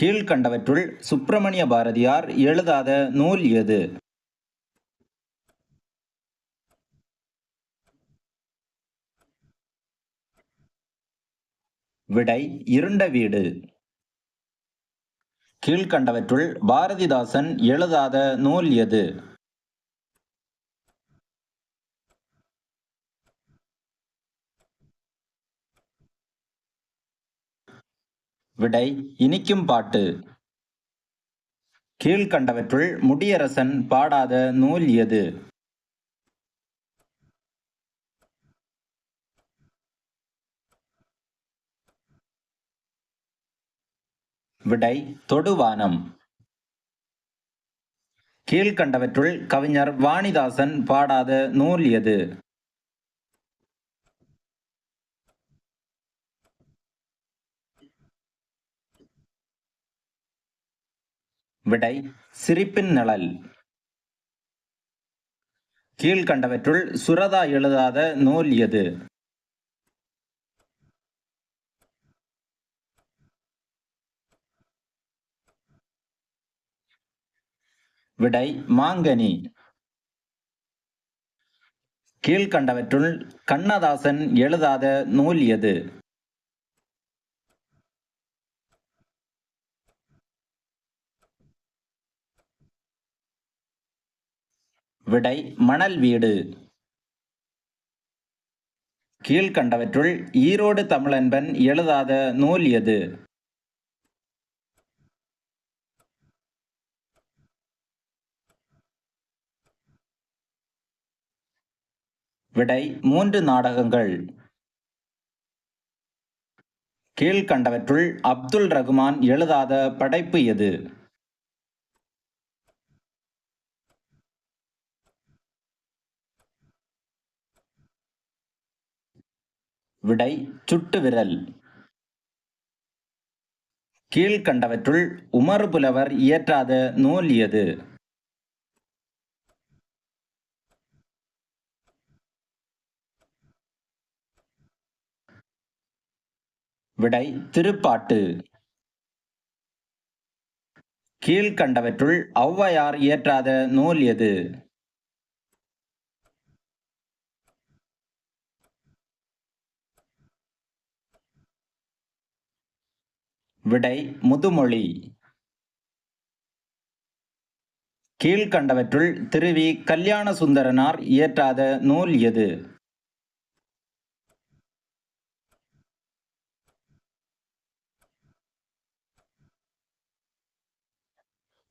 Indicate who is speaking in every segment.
Speaker 1: கீழ்கண்டவற்றுள் சுப்பிரமணிய பாரதியார் எழுதாத நூல் எது? விடை இருண்ட வீடு. கீழ்கண்டவற்றுள் பாரதிதாசன் எழுதாத நூல் எது? விடை இனிக்கும் பாட்டு. கீழ்கண்டவற்றுள் முடியரசன் பாடாத நூல் எது? விடை தொடுவானம். கீழ்கண்டவற்றுள் கவிஞர் வாணிதாசன் பாடாத நூல் எது? விடை சிரிப்பின் நிழல். கீழ்கண்டவற்றுள் சுரதா எழுதாத நூல் எது? விடை மாங்கனி. கீழ்கண்டவற்றுள் கண்ணதாசன் எழுதாத நூல் எது? விடை மணல் வீடு. கீழ்கண்டவற்றுள் ஈரோடு தமிழன்பன் எழுதாத நூல் எது? விடை மூன்று நாடகங்கள். கீழ்கண்டவற்றுள் அப்துல் ரகுமான் எழுதாத படைப்பு எது? விடை சுட்டு விரல். கீழ்கண்டவற்றுள் உமர் புலவர் இயற்றாத நூல் எது? விடை திருப்பாட்டு. கீழ்கண்டவற்றுள் ஔவையார் இயற்றாத நூல் எது? விடை முதுமொழி. கீழ்க்கண்டவற்றுள் திருவி கல்யாண சுந்தரனார் இயற்றாத நூல் எது?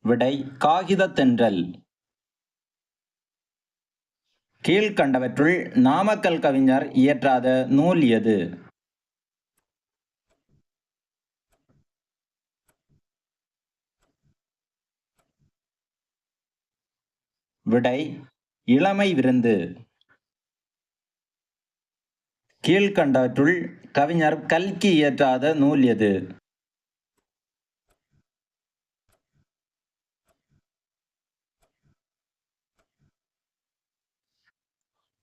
Speaker 1: விடை காகிதத்தென்றல். கீழ்க்கண்டவற்றுள் நாமக்கல் கவிஞர் இயற்றாத நூல் எது? விடை இளமை விருந்து. கீழ்க்கண்டவற்றுள் கவிஞர் கல்கி இயற்றாத நூல் எது?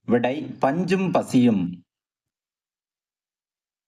Speaker 1: விடை பஞ்சும் பசியும்.